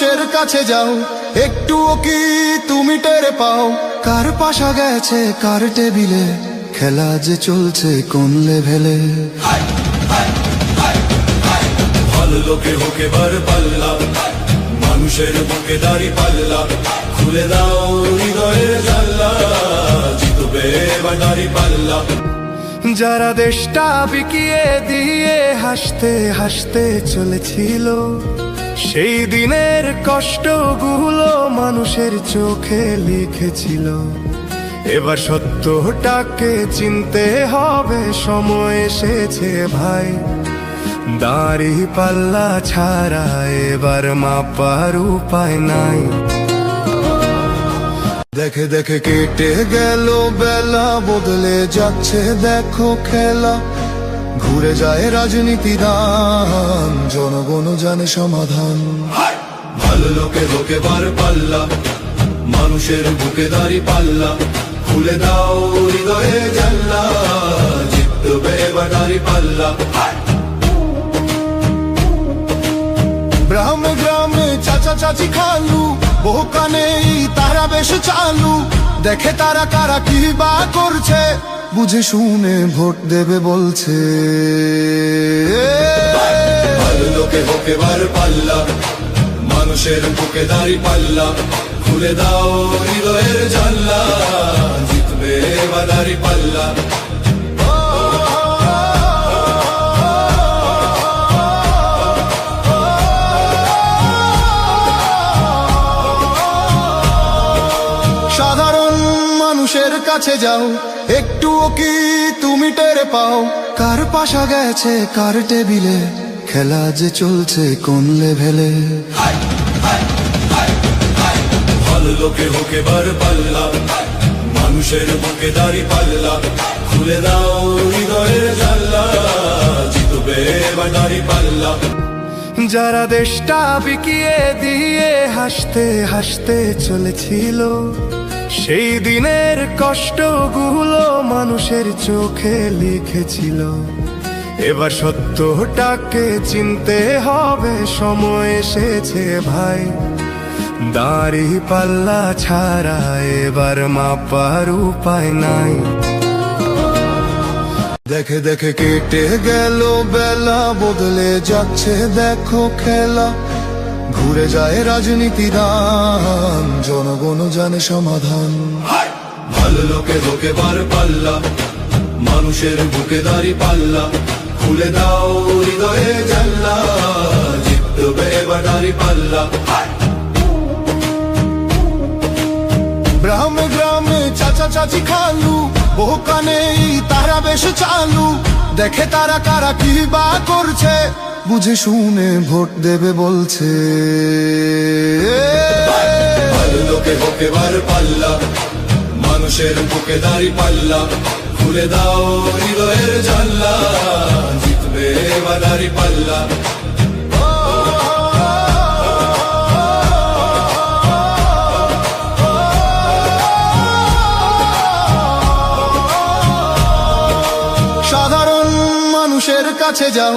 মানুষের কাছে যাও একটুও কি তুমি টেরে পাও? কার পাশা গেছে কার টেবিলে? খেলা যে চলছে কোন লেভেলে? ভালো লোকে হোকে বার পাল্লা মানুষের বুকে দাড়ি পাল্লা খুলে দাও হৃদয়ের জাল্লা জিতবে এবার দাড়ি পাল্লা। যারা দেশটা বিকিয়ে দিয়ে হাসতে হাসতে চলেছিল সেই দিনের কষ্টগুলো মানুষের চোখে লিখেছিল। এবার সত্যটাকে চিনতে হবে, সময় এসেছে ভাই। দাড়ি পাল্লা ছাড়া এবার মাপার উপায় নাই। দেখে দেখে কেটে গেল, বেলা বদলে যাচ্ছে, দেখো খেলা। ঘুরে যায় রাজনীতি দান জনগণ জানে সমাধান। ভালো লোকে লোকে বার পাল্লা মানুষের বুকে দাড়ি পাল্লা। খুলে দাও হৃদয়ে জাল্লা জিতবে এবার দাড়ি পাল্লা। গ্রামে গ্রামে চাচা চাচি খালু বহু কানে তারা বেশ চালু। দেখে তারা কারা কি বা করছে? বুঝে শুনে ভোট দেবে বলছে। লোকে মানুষের বুকে দাড়ি পাল্লা, খুলে দাও হৃদয়ের জানলা, জিতবে এবার পাল্লা। কাছে যাও। একটুও কি তুমি টেরে পাও? কার পাশা গেছে কার টেবিলে? খেলা যে চলছে কোন লেভেলে? লোকে হোকে বার পাল্লা মানুষের বুকে দাড়ি পাল্লা খুলে দাও হৃদয়ের জাল্লা জিতবে এবার দাড়ি পাল্লা। যারা দেশটা বিকিয়ে দিয়ে হাসতে হাসতে চলেছিল সেই দিনের কষ্টগুলো মানুষের চোখে লিখেছিল। এবার সত্যটাকে চিনতে হবে, সময় এসেছে ভাই। দাড়ি পাল্লা ছাড়া এবার মাপার উপায় নাই। দেখে দেখে কেটে গেল, বেলা বদলে যাচ্ছে, দেখো খেলা। ঘুরে যায় রাজনীতি দান জনগণ জানে সমাধান। ভালো লোকে লোকে বার পাল্লা মানুষের বুকে দাঁড়ি পাল্লা। খুলে দাও হৃদয়ে জাল্লা জিতবে এবার দাড়ি পাল্লা। গ্রামে গ্রামে চাচা চাচি খালু বহু কানে তারা বেশ চালু। দেখে তারা কারা কি বা করছে? বুঝে শুনে ভোট দেবে বলছে। লোকে হোকে বার পাল্লা মানুষের বুকে পাল্লা খুলে দাও হৃদয়ের জানলা জিতবে মানুষের কাছে যাও